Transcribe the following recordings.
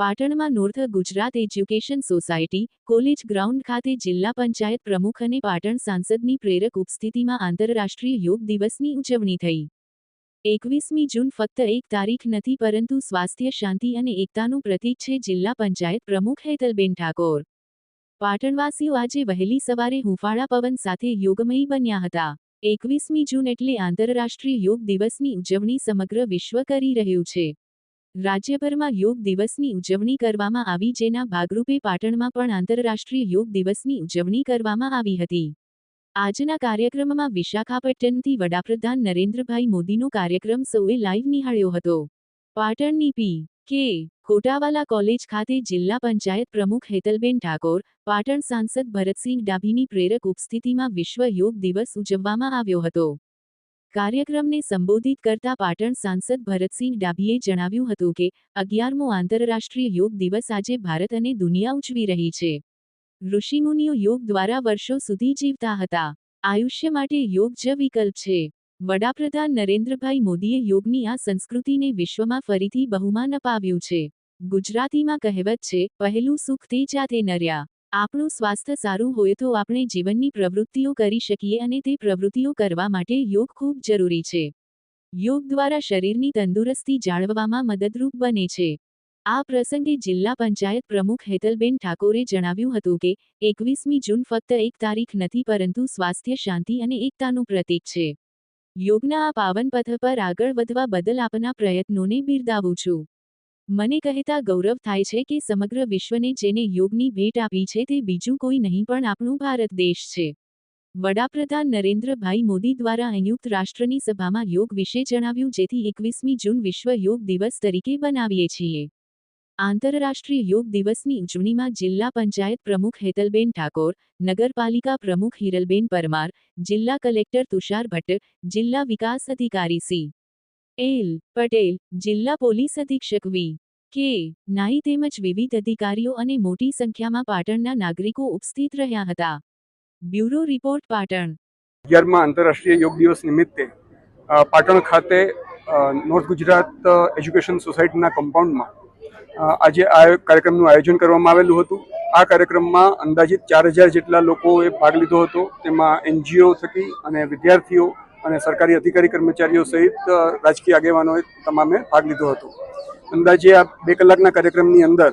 પાટણમાં north Gujarat education society, college ground ખાતે જિલ્લા પંચાયત પ્રમુખ અને પાટણ સાંસદની પ્રેરક ઉપસ્થિતિમાં આંતરરાષ્ટ્રીય યોગ દિવસની ઉજવણી થઈ. એકવીસમી જૂન ફક્ત એક તારીખ નથી પરંતુ સ્વાસ્થ્ય, શાંતિ અને એકતાનું પ્રતીક છે જિલ્લા પંચાયત પ્રમુખ હેતલબેન ઠાકોર. પાટણવાસીઓ આજે વહેલી સવારે હુંફાળા પવન સાથે યોગમયી બન્યા હતા. એકવીસમી જૂન એટલે આંતરરાષ્ટ્રીય યોગ દિવસની ઉજવણી સમગ્ર વિશ્વ કરી રહ્યું છે. રાજ્યભરમાં યોગ દિવસની ઉજવણી કરવામાં આવી જેના ભાગરૂપે પાટણમાં પણ આંતરરાષ્ટ્રીય યોગ દિવસની ઉજવણી કરવામાં આવી હતી. આજના કાર્યક્રમમાં વિશાખાપટ્ટનમથી વડાપ્રધાન નરેન્દ્રભાઈ મોદીનો કાર્યક્રમ સૌએ લાઈવ નિહાળ્યો હતો. પાટણની પી. કે. કોટાવાલા કોલેજ ખાતે જિલ્લા પંચાયત પ્રમુખ હેતલબેન ઠાકોર, પાટણ સાંસદ ભરતસિંહ ડાભીની પ્રેરક ઉપસ્થિતિમાં વિશ્વ યોગ દિવસ ઉજવવામાં આવ્યો હતો. કાર્યક્રમને સંબોધિત કરતા પાટણ સાંસદ ભરતસિંહ ડાભીએ જણાવ્યું હતું કે, અગિયારમો આંતરરાષ્ટ્રીય યોગ દિવસ આજે ભારત અને દુનિયા ઉજવી રહી છે. ઋષિમુનિઓ યોગ દ્વારા વર્ષો સુધી જીવતા હતા. આયુષ્ય માટે યોગ જ વિકલ્પ છે. વડાપ્રધાન નરેન્દ્રભાઈ મોદીએ યોગની આ સંસ્કૃતિને વિશ્વમાં ફરીથી બહુમાન અપાવ્યું છે. ગુજરાતીમાં કહેવત છે, પહેલું સુખ તે જાતે નર્યા. આપણું સ્વાસ્થ્ય સારું હોય તો આપણે જીવનની પ્રવૃત્તિઓ કરી શકીએ અને તે પ્રવૃત્તિઓ કરવા માટે યોગ ખૂબ જરૂરી છે. યોગ દ્વારા શરીરની તંદુરસ્તી જાળવવામાં મદદરૂપ બને છે. આ પ્રસંગે જિલ્લા પંચાયત પ્રમુખ હેતલબેન ઠાકોરે જણાવ્યું હતું કે, એકવીસમી જૂન ફક્ત એક તારીખ નથી પરંતુ સ્વાસ્થ્ય, શાંતિ અને એકતાનું પ્રતીક છે. યોગના આ પાવન પથ પર આગળ વધવા બદલ આપના પ્રયત્નોને બિરદાવું છું. મને કહેતા ગૌરવ થાય છે કે સમગ્ર વિશ્વને જેને યોગની ભેટ આપી છે તે બીજું કોઈ નહીં પણ આપણું ભારત દેશ છે. વડાપ્રધાન નરેન્દ્રભાઈ મોદી દ્વારા સંયુક્ત રાષ્ટ્રની સભામાં યોગ વિશે જણાવ્યું જેથી એકવીસમી જૂન વિશ્વ યોગ દિવસ તરીકે બનાવીએ છીએ. આંતરરાષ્ટ્રીય યોગ દિવસની ઉજવણીમાં જિલ્લા પંચાયત પ્રમુખ હેતલબેન ઠાકોર, નગરપાલિકા પ્રમુખ હિરલબેન પરમાર, જિલ્લા કલેક્ટર તુષાર ભટ્ટ, જિલ્લા વિકાસ અધિકારી સી. એલ, પટેલ, જિલ્લા પોલીસ અધિક્ષક વી. કે. નાઈ તેમજ વિવિધ અધિકારીઓ અને મોટી સંખ્યામાં પાટણના નાગરિકો ઉપસ્થિત રહ્યા હતા. Bureau report, Patan. અગિયારમાં આંતરરાષ્ટ્રીય યોગ દિવસ નિમિત્તે પાટણ ખાતે નોર્થ ગુજરાત એજ્યુકેશન સોસાયટીના કમ્પાઉન્ડમાં આજે આ કાર્યક્રમનું આયોજન કરવામાં આવેલું હતું. આ કાર્યક્રમમાં અંદાજિત ચાર હજાર જેટલા લોકોએ ભાગ લીધો હતો. તેમાં એનજીઓ થકી અને વિદ્યાર્થીઓ અને સરકારી અધિકારી કર્મચારીઓ સહિત રાજકીય આગેવાનોએ તમામે ભાગ લીધો હતો. અંદાજે આ બે કલાકના કાર્યક્રમની અંદર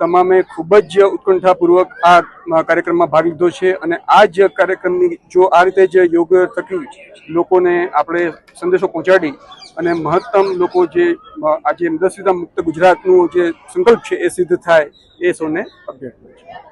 તમામે ખૂબ જ ઉત્કંઠાપૂર્વક આ કાર્યક્રમમાં ભાગ લીધો છે અને આ જ કાર્યક્રમની જો આ રીતે જ યોગ થકી લોકોને આપણે સંદેશો પહોંચાડી અને મહત્તમ લોકો જે આજે દસ મુક્ત ગુજરાતનું જે સંકલ્પ છે એ સિદ્ધ થાય એ સૌને અભ્યર્થના છે.